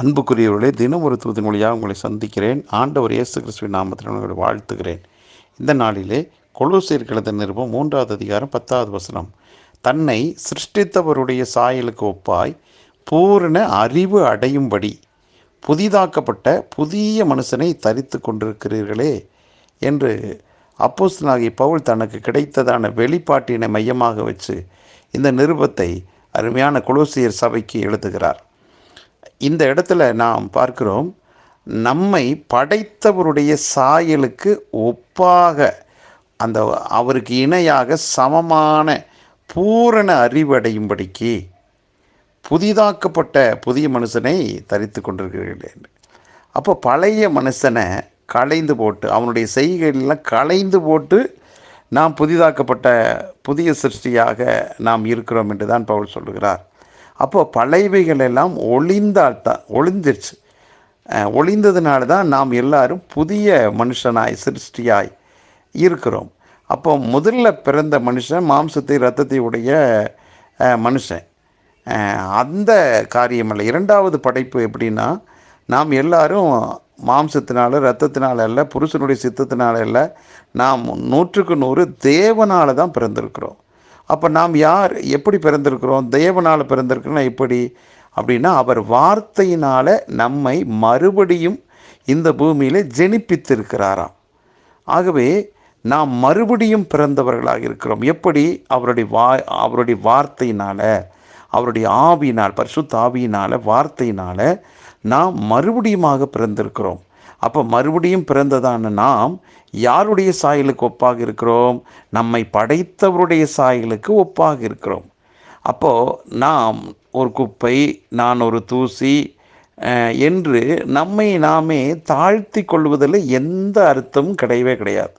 அன்புக்குரியவர்களே தினம் ஒரு தூதன் மொழியாக உங்களை சந்திக்கிறேன். ஆண்டவர் இயேசு கிறிஸ்துவின் நாமத்தில் உங்களை வாழ்த்துகிறேன். இந்த நாளிலே கொலோசியர் கழுத நிருபம் மூன்றாவது அதிகாரம் பத்தாவது வசனம். தன்னை சிருஷ்டித்தவருடைய சாயலுக்கு ஒப்பாய் பூரண அறிவு அடையும்படி புதிதாக்கப்பட்ட புதிய மனுஷனை தரித்து கொண்டிருக்கிறீர்களே என்று அப்போஸ்தனாகி பவுல் தனக்கு கிடைத்ததான வெளிப்பாட்டினை மையமாக வச்சு இந்த நிருபத்தை அருமையான கொலோசியர் சபைக்கு எழுதுகிறார். இந்த இடத்துல நாம் பார்க்கிறோம் நம்மை படைத்தவருடைய சாயலுக்கு ஒப்பாக அந்த அவருக்கு இணையாக சமமான பூரண அறிவடையும்படிக்கு புதிதாக்கப்பட்ட புதிய மனுஷனை தரித்து கொண்டிருக்கிறீர்கள் அப்போ பழைய மனுஷனை களைந்து போட்டு அவனுடைய செய்கைகள்லாம் களைந்து போட்டு நாம் புதிதாக்கப்பட்ட புதிய சிருஷ்டியாக நாம் இருக்கிறோம் என்று தான் பவுல் சொல்லுகிறார். அப்போ பழையவைகள் எல்லாம் ஒளிந்தால் தான் ஒளிந்துருச்சு ஒளிந்ததுனால தான் நாம் எல்லாரும் புதிய மனுஷனாய் சிருஷ்டியாய் இருக்கிறோம். அப்போ முதல்ல பிறந்த மனுஷன் மாம்சத்தை இரத்தத்தை உடைய மனுஷன். அந்த காரியமல்ல. இரண்டாவது படைப்பு எப்படின்னா நாம் எல்லாரும் மாம்சத்தினால இரத்தத்தினால அல்ல புருஷனுடைய சித்தத்தினால அல்ல நாம் நூற்றுக்கு நூறு தேவனால் தான் பிறந்திருக்கிறோம். அப்போ நாம் யார்? எப்படி பிறந்திருக்கிறோம்? தேவனால் பிறந்திருக்கிறோம்னா எப்படி? அப்படின்னா அவர் வார்த்தையினால் நம்மை மறுபடியும் இந்த பூமியில் ஜெனிப்பித்திருக்கிறாராம். ஆகவே நாம் மறுபடியும் பிறந்தவர்களாக இருக்கிறோம். எப்படி? அவருடைய வா அவருடைய வார்த்தையினால் அவருடைய ஆவியினால் பரிசுத்த ஆவியினால் வார்த்தையினால் நாம் மறுபடியுமாக பிறந்திருக்கிறோம். அப்போ மறுபடியும் பிறந்ததான நாம் யாருடைய சாயலுக்கு ஒப்பாக இருக்கிறோம்? நம்மை படைத்தவருடைய சாயலுக்கு ஒப்பாக இருக்கிறோம். அப்போது நாம் ஒரு குப்பை நான் ஒரு தூசி என்று நம்மை நாமே தாழ்த்தி கொள்வதில் எந்த அர்த்தமும் கிடையவே கிடையாது.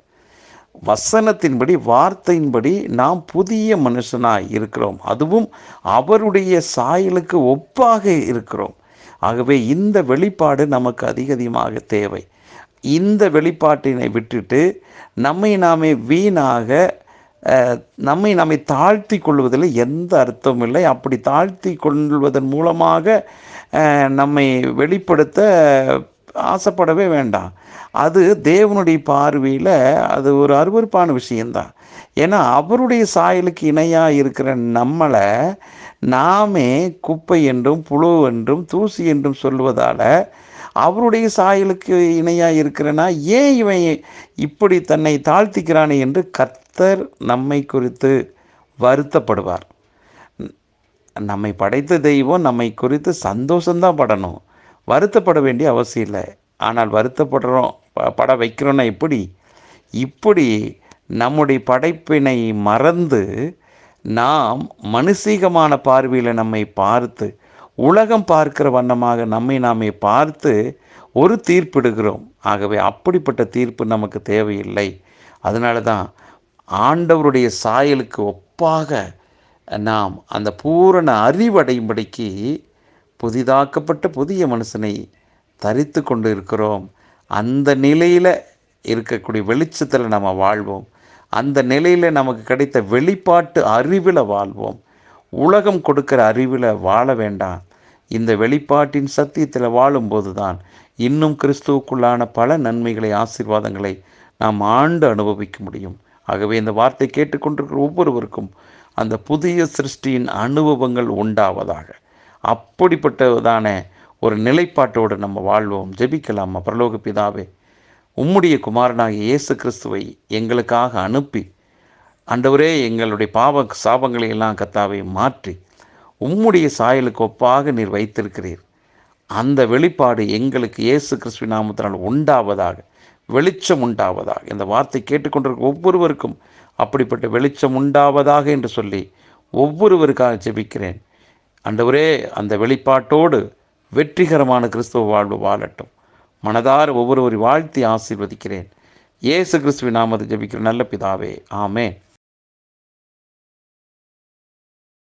வசனத்தின்படி வார்த்தையின்படி நாம் புதிய மனுஷனாக இருக்கிறோம். அதுவும் அவருடைய சாயலுக்கு ஒப்பாக இருக்கிறோம். ஆகவே இந்த வெளிப்பாடு நமக்கு அதிக அதிகமாக தேவை. இந்த வெளிப்பாட்டினை விட்டுட்டு நம்மை நாமே வீணாக நம்மை நம்மை நாமே தாழ்த்தி கொள்வதில் எந்த அர்த்தமும் இல்லை. அப்படி தாழ்த்தி கொள்வதன் மூலமாக நம்மை வெளிப்படுத்த ஆசைப்படவே வேண்டாம். அது தேவனுடைய பார்வையில் அது ஒரு அருவருப்பான விஷயந்தான் ஏன்னா அவருடைய சாயலுக்கு இணையாக இருக்கிற நம்மளை நாமே குப்பை என்றும் புழு என்றும் தூசி என்றும் சொல்வதால் அவருடைய சாயலுக்கு இணையாக இருக்கிறனா? ஏன் இவன் இப்படி தன்னை தாழ்த்திக்கிறானே என்று கர்த்தர் நம்மை குறித்து வருத்தப்படுவார். நம்மை படைத்த தெய்வம் நம்மை குறித்து சந்தோஷந்தான் படணும். வருத்தப்பட வேண்டிய அவசியம் இல்லை. ஆனால் வருத்தப்படுறோம் ப- பட வைக்கிறோன்னா எப்படி? இப்படி நம்முடைய படைப்பினை மறந்து நாம் மனுஷீகமான பார்வையில் நம்மை பார்த்து உலகம் பார்க்கிற வண்ணமாக நம்மை நாமே பார்த்து ஒரு தீர்ப்பிடுகிறோம். ஆகவே அப்படிப்பட்ட தீர்ப்பு நமக்கு தேவையில்லை. அதனால தான் ஆண்டவருடைய சாயலுக்கு ஒப்பாக நாம் அந்த பூரண அறிவடையும்படிக்கு புதிதாக்கப்பட்ட புதிய மனுஷனை தரித்து கொண்டு இருக்கிறோம் அந்த நிலையில் இருக்கக்கூடிய வெளிச்சத்தில் நம்ம வாழ்வோம். அந்த நிலையில் நமக்கு கிடைத்த வெளிப்பாட்டு அறிவில் வாழ்வோம். உலகம் கொடுக்கிற அறிவில் வாழ வேண்டாம். இந்த வெளிப்பாட்டின் சத்தியத்தில் வாழும்போது தான் இன்னும் கிறிஸ்துவுக்குள்ளான பல நன்மைகளை ஆசீர்வாதங்களை நாம் ஆண்டு அனுபவிக்க முடியும். ஆகவே இந்த வார்த்தை கேட்டுக்கொண்டிருக்கிற ஒவ்வொருவருக்கும் அந்த புதிய சிருஷ்டியின் அனுபவங்கள் உண்டாவதாக. அப்படிப்பட்டதான ஒரு நிலைப்பாட்டோடு நம்ம வாழ்வோம். ஜெபிக்கலாமா? பிரலோக பிதாவே உம்முடைய குமாரனாகிய இயேசு கிறிஸ்துவை எங்களுக்காக அனுப்பி அண்டவரே எங்களுடைய பாவ சாபங்களை எல்லாம் கத்தாவை மாற்றி உம்முடைய சாயலுக்கு ஒப்பாக நீர் வைத்திருக்கிறீர். அந்த வெளிப்பாடு எங்களுக்கு இயேசு கிறிஸ்துவ நாமத்தினால் உண்டாவதாக வெளிச்சம் உண்டாவதாக இந்த வார்த்தை கேட்டுக்கொண்டிருக்க ஒவ்வொருவருக்கும் அப்படிப்பட்ட வெளிச்சம் உண்டாவதாக என்று சொல்லி ஒவ்வொருவருக்காக ஜெபிக்கிறேன். அண்டவரே அந்த வெளிப்பாட்டோடு வெற்றிகரமான கிறிஸ்துவ வாழ்வு வாழட்டும். மனதார ஒவ்வொருவரை வாழ்த்தி ஆசீர்வதிக்கிறேன். இயேசு கிறிஸ்துவின் நாமது ஜபிக்கிற நல்ல பிதாவே. ஆமே